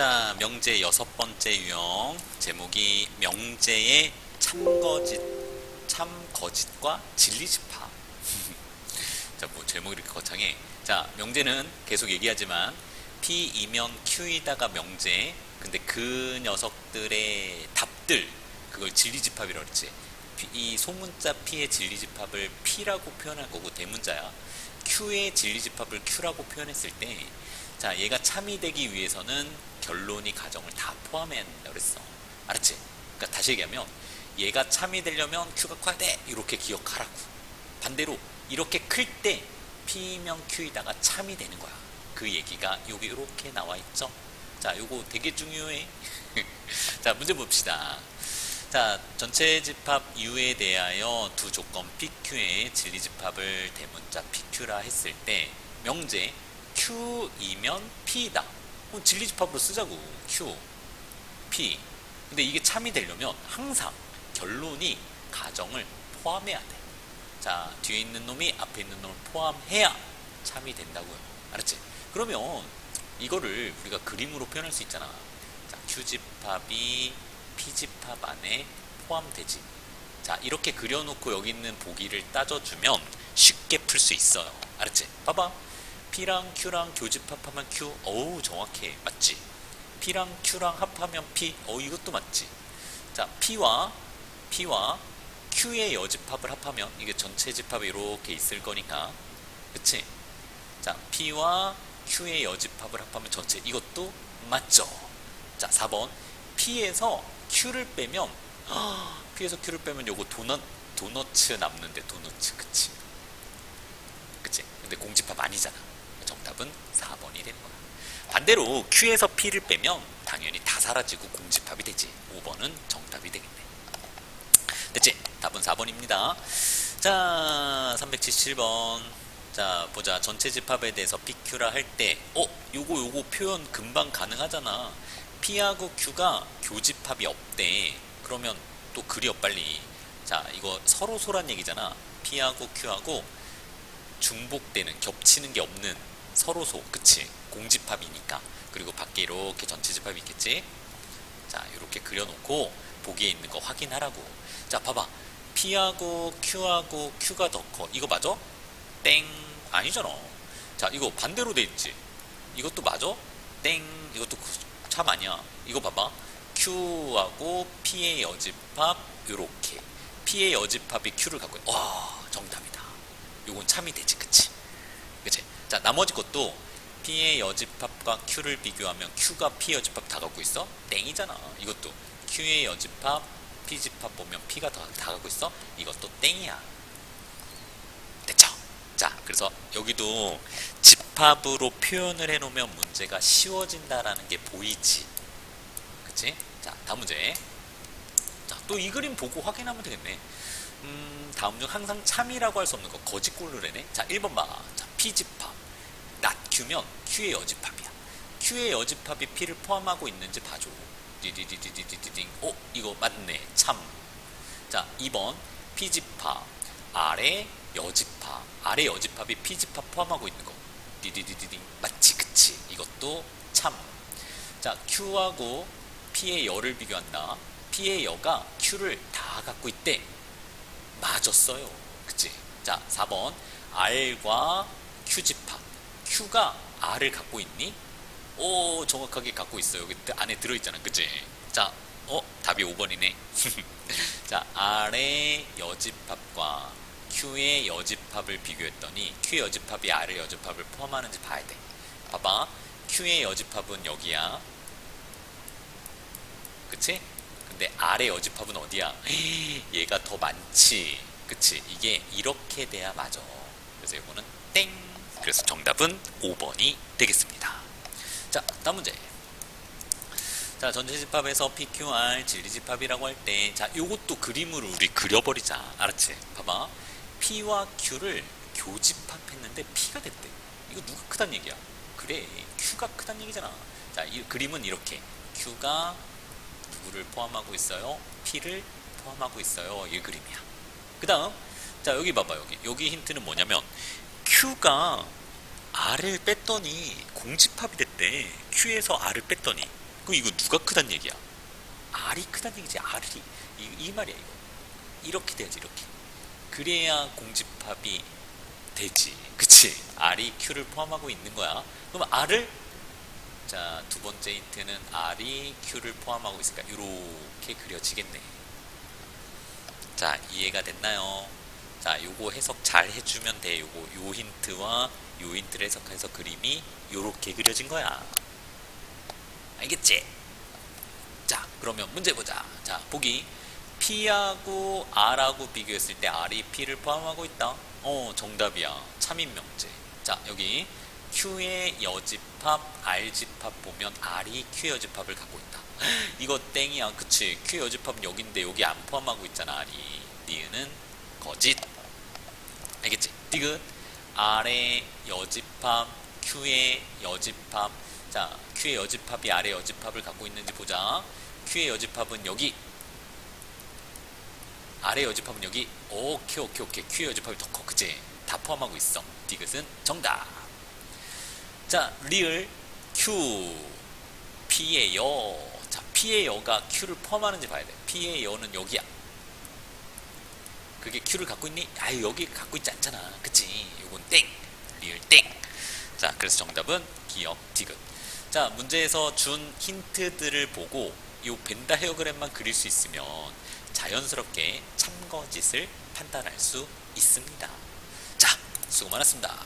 자, 명제 여섯 번째 유형. 제목이 명제의 참거짓, 참거짓과 진리집합. 자, 뭐 제목이 이렇게 거창해. 자, 명제는 계속 얘기하지만 P이면 Q이다가 명제. 근데 그 녀석들의 답들, 그걸 진리집합이라고 그랬지. P- 이 소문자 P의 진리집합을 P라고 표현할 거고 대문자야. Q의 진리집합을 Q라고 표현했을 때, 자, 얘가 참이 되기 위해서는 결론이 가정을 다 포함해야 된다고 그랬어. 알았지? 그러니까 다시 얘기하면, 얘가 참이 되려면 Q가 커야 돼! 이렇게 기억하라고. 반대로, 이렇게 클 때 P면 Q이다가 참이 되는 거야. 그 얘기가 여기 이렇게 나와 있죠? 자, 요거 되게 중요해. 자, 문제 봅시다. 자, 전체 집합 U에 대하여 두 조건 PQ의 진리 집합을 대문자 PQ라 했을 때 명제 Q이면 P다. 그럼 진리 집합으로 쓰자고. Q, P. 근데 이게 참이 되려면 항상 결론이 가정을 포함해야 돼. 자, 뒤에 있는 놈이 앞에 있는 놈을 포함해야 참이 된다고요. 알았지? 그러면 이거를 우리가 그림으로 표현할 수 있잖아. 자, Q집합이 P집합 안에 포함되지. 자, 이렇게 그려놓고 여기 있는 보기를 따져주면 쉽게 풀 수 있어요. 알았지? 봐봐. P랑 Q랑 교집합하면 Q. 어우, 정확해. 맞지? P랑 Q랑 합하면 P. 어, 이것도 맞지? 자, P와 P와 Q의 여집합을 합하면 이게 전체 집합이 이렇게 있을 거니까. 그치? 자, P와 Q의 여집합을 합하면 전체 이것도 맞죠. 자, 4번. P에서 Q를 빼면 P에서 Q를 빼면 요거 도넛 도너츠 남는데 도너츠 그치? 그치? 근데 공집합 아니잖아. 정답은 4번이 되는 거야. 반대로 Q에서 P를 빼면 당연히 다 사라지고 공집합이 되지. 5번은 정답이 되겠네. 됐지? 답은 4번입니다. 자, 377번. 자, 보자. 전체 집합에 대해서 PQ라 할 때, 어, 요거, 요거 표현 금방 가능하잖아. P하고 Q가 교집합이 없대. 그러면 또 그려, 빨리. 자, 이거 서로 소란 얘기잖아. P하고 Q하고 중복되는, 겹치는 게 없는 서로소. 그치? 공집합이니까. 그리고 밖에 이렇게 전체 집합이 있겠지? 자, 이렇게 그려놓고 보기에 있는 거 확인하라고. 자, 봐봐. P하고 Q하고 Q가 더 커. 이거 맞아? 땡. 아니잖아. 자, 이거 반대로 돼 있지. 이것도 맞아? 땡. 이것도 그- 참 아니야. 이거 봐봐. Q하고 P의 여집합 요렇게. P의 여집합이 Q를 갖고 있. 와, 정답이다. 요건 참이 되지. 그치? 자, 나머지 것도 P의 여집합과 Q를 비교하면 Q가 P 여집합 다 갖고 있어? 땡이잖아. 이것도 Q의 여집합, P집합 보면 P가 다, 다 갖고 있어? 이것도 땡이야. 됐죠? 자, 그래서 여기도 집합으로 표현을 해놓으면 문제가 쉬워진다라는 게 보이지. 그치? 자, 다음 문제. 자, 또 이 그림 보고 확인하면 되겠네. 음, 다음 중 항상 참이라고 할 수 없는 거 거짓골르래네. 자, 1번 봐. 자, P집합. 낫 Q면 Q의 여집합이야. Q의 여집합이 P를 포함하고 있는지 봐줘. 디디디디디디딩. 어, 이거 맞네. 참. 자, 2번 P집합. 아래 여집합. 아래 여집합이 P집합 포함하고 있는 거. 디디디디딩. 맞지, 그치. 이것도 참. 자, Q하고 P의 여를 비교한다. P의 여가 Q를 다 갖고 있대. 맞았어요. 그치? 자, 4번. R과 Q집합. Q가 R을 갖고 있니? 오, 정확하게 갖고 있어요. 여기 안에 들어있잖아. 그치? 자, 어? 답이 5번이네. 자, R의 여집합과 Q의 여집합을 비교했더니 Q의 여집합이 R의 여집합을 포함하는지 봐야 돼. 봐봐. Q의 여집합은 여기야. 그치? 근데 R의 여집합은 어디야? 얘가 더 많지. 그치? 이게 이렇게 돼야 맞아. 그래서 이거는 땡. 그래서 정답은 5번이 되겠습니다. 자, 다음 문제. 자, 전체 집합에서 PQR 진리 집합이라고 할 때, 자, 요것도 그림으로 우리 그려버리자. 알았지? 봐봐. P와 Q를 교집합했는데 P가 됐대. 이거 누가 크단 얘기야? 그래, Q가 크단 얘기잖아. 자, 이 그림은 이렇게. Q가 누구를 포함하고 있어요? P를 포함하고 있어요. 이 그림이야. 그 다음, 자, 여기 봐봐, 여기. 여기 힌트는 뭐냐면, Q가 R을 뺐더니 공집합이 됐대. Q에서 R을 뺐더니. 그럼 이거 누가 크단 얘기야? R이 크단 얘기지. R이 이, 이 말이야 이거. 이렇게 돼야지 이렇게. 그래야 공집합이 되지. 그치? R이 Q를 포함하고 있는 거야. 그럼 R을 자, 두 번째 힌트는 R이 Q를 포함하고 있으니까 이렇게 그려지겠네. 자, 이해가 됐나요? 자, 요거 해석 잘 해주면 돼. 요거 요 힌트와 요 힌트를 해석해서 그림이 요렇게 그려진 거야. 알겠지? 자, 그러면 문제 보자. 자, 보기. P하고 R하고 비교했을 때 R이 P를 포함하고 있다. 어, 정답이야. 참인명제. 자, 여기 Q의 여집합, R집합 보면 R이 Q의 여집합을 갖고 있다. 이거 땡이야. 그치? Q의 여집합은 여긴데 여기 안 포함하고 있잖아, R이. 니은은 거짓. 알겠지? 디귿. R의 여집합, Q의 여집합. 자, Q의 여집합이 R의 여집합을 갖고 있는지 보자. Q의 여집합은 여기. R의 여집합은 여기. 오케이, 오케이, 오케이. Q의 여집합이 더 커. 그치? 다 포함하고 있어. 디귿은 정답. 자, 리을 Q. P의 여. 자, P의 여가 Q를 포함하는지 봐야 돼. P의 여는 여기야. 그게 Q를 갖고 있니? 아유 여기 갖고 있지 않잖아. 그치? 요건 땡. 리을 땡자 그래서 정답은 기억 디귿. 자 문제에서 준 힌트들을 보고 요 벤다 헤어그램만 그릴 수 있으면 자연스럽게 참거짓을 판단할 수 있습니다. 자 수고 많았습니다